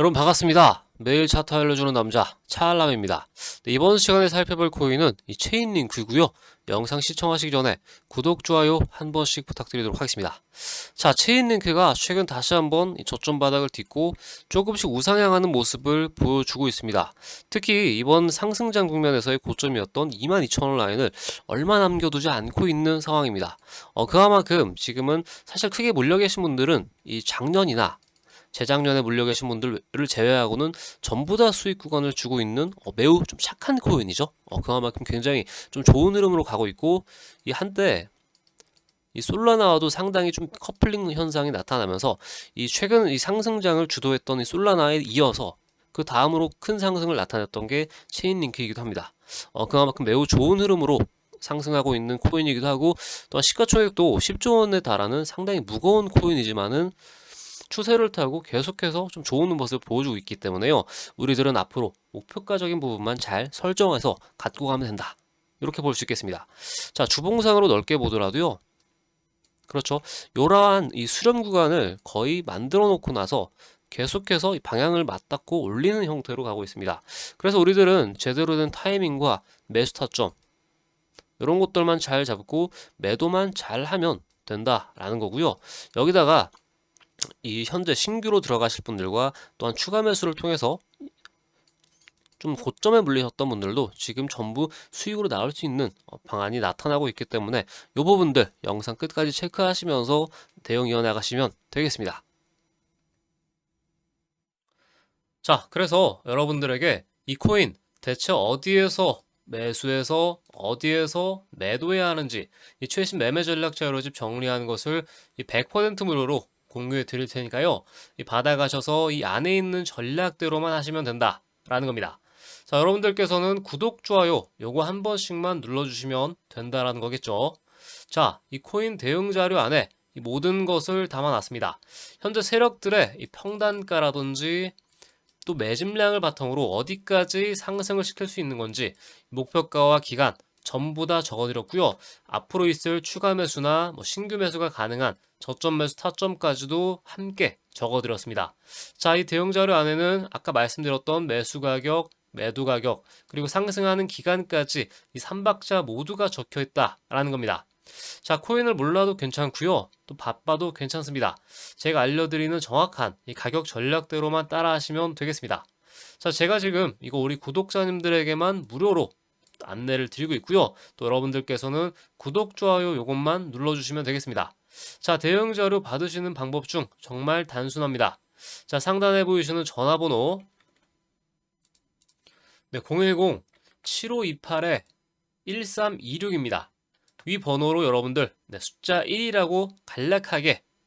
여러분 반갑습니다. 매일 차트 알려주는 남자 차알람입니다. 네, 이번 시간에 살펴볼 코인은 이 체인 링크이고요. 영상 시청하시기 전에 구독, 좋아요 한 번씩 부탁드리도록 하겠습니다. 자, 체인 링크가 최근 다시 한번 이 저점 바닥을 딛고 조금씩 우상향하는 모습을 보여주고 있습니다. 특히 이번 상승장 국면에서의 고점이었던 22,000원 라인을 얼마 남겨두지 않고 있는 상황입니다. 어, 그만큼 지금은 사실 크게 몰려 계신 분들은 이 작년이나 재작년에 물려 계신 분들을 제외하고는 전부 다 수익 구간을 주고 있는 어, 매우 좀 착한 코인이죠. 어, 그만큼 굉장히 좀 좋은 흐름으로 가고 있고 이 한때 이 솔라나와도 상당히 좀 커플링 현상이 나타나면서 이 최근 이 상승장을 주도했던 이 솔라나에 이어서 그 다음으로 큰 상승을 나타냈던 게 체인링크이기도 합니다. 어, 그만큼 매우 좋은 흐름으로 상승하고 있는 코인이기도 하고 또한 시가총액도 10조 원에 달하는 상당히 무거운 코인이지만은 추세를 타고 계속해서 좀 좋은 모습을 보여주고 있기 때문에요. 우리들은 앞으로 목표가적인 부분만 잘 설정해서 갖고 가면 된다. 이렇게 볼 수 있겠습니다. 자, 주봉상으로 넓게 보더라도요. 그렇죠. 이러한 이 수렴 구간을 거의 만들어 놓고 나서 계속해서 이 방향을 맞닿고 올리는 형태로 가고 있습니다. 그래서 우리들은 제대로 된 타이밍과 매수 타점 이런 것들만 잘 잡고 매도만 잘 하면 된다라는 거고요. 여기다가 이 현재 신규로 들어가실 분들과 또한 추가 매수를 통해서 좀 고점에 물리셨던 분들도 지금 전부 수익으로 나올 수 있는 어, 방안이 나타나고 있기 때문에 이 부분들 영상 끝까지 체크하시면서 대응 이어나가시면 되겠습니다. 자, 그래서 여러분들에게 이 코인 대체 어디에서 매수해서 어디에서 매도해야 하는지 이 최신 매매 전략 자료집 정리한 것을 이 100% 무료로 공유해 드릴 테니까요. 이 받아가셔서 이 안에 있는 전략대로만 하시면 된다라는 겁니다. 자, 여러분들께서는 구독, 좋아요 요거 한 번씩만 눌러주시면 된다라는 거겠죠. 자, 이 코인 대응 자료 안에 이 모든 것을 담아놨습니다. 현재 세력들의 이 평단가라든지 또 매집량을 바탕으로 어디까지 상승을 시킬 수 있는 건지 목표가와 기간 전부 다 적어드렸고요. 앞으로 있을 추가 매수나 뭐 신규 매수가 가능한 저점 매수 타점까지도 함께 적어드렸습니다. 자, 이 대응 자료 안에는 아까 말씀드렸던 매수 가격, 매도 가격, 그리고 상승하는 기간까지 이 3박자 모두가 적혀 있다라는 겁니다. 자, 코인을 몰라도 괜찮고요. 또 바빠도 괜찮습니다. 제가 알려드리는 정확한 이 가격 전략대로만 따라 하시면 되겠습니다. 자, 제가 지금 이거 우리 구독자님들에게만 무료로 안내를 드리고 있고요. 또 여러분들께서는 구독, 좋아요 요것만 눌러주시면 되겠습니다. 자, 대응 자료 받으시는 방법 중 정말 단순합니다. 자, 상단에 보이시는 전화번호 네, 010-7528-1326입니다. 위 번호로 여러분들 네, 숫자 1이라고 간략하게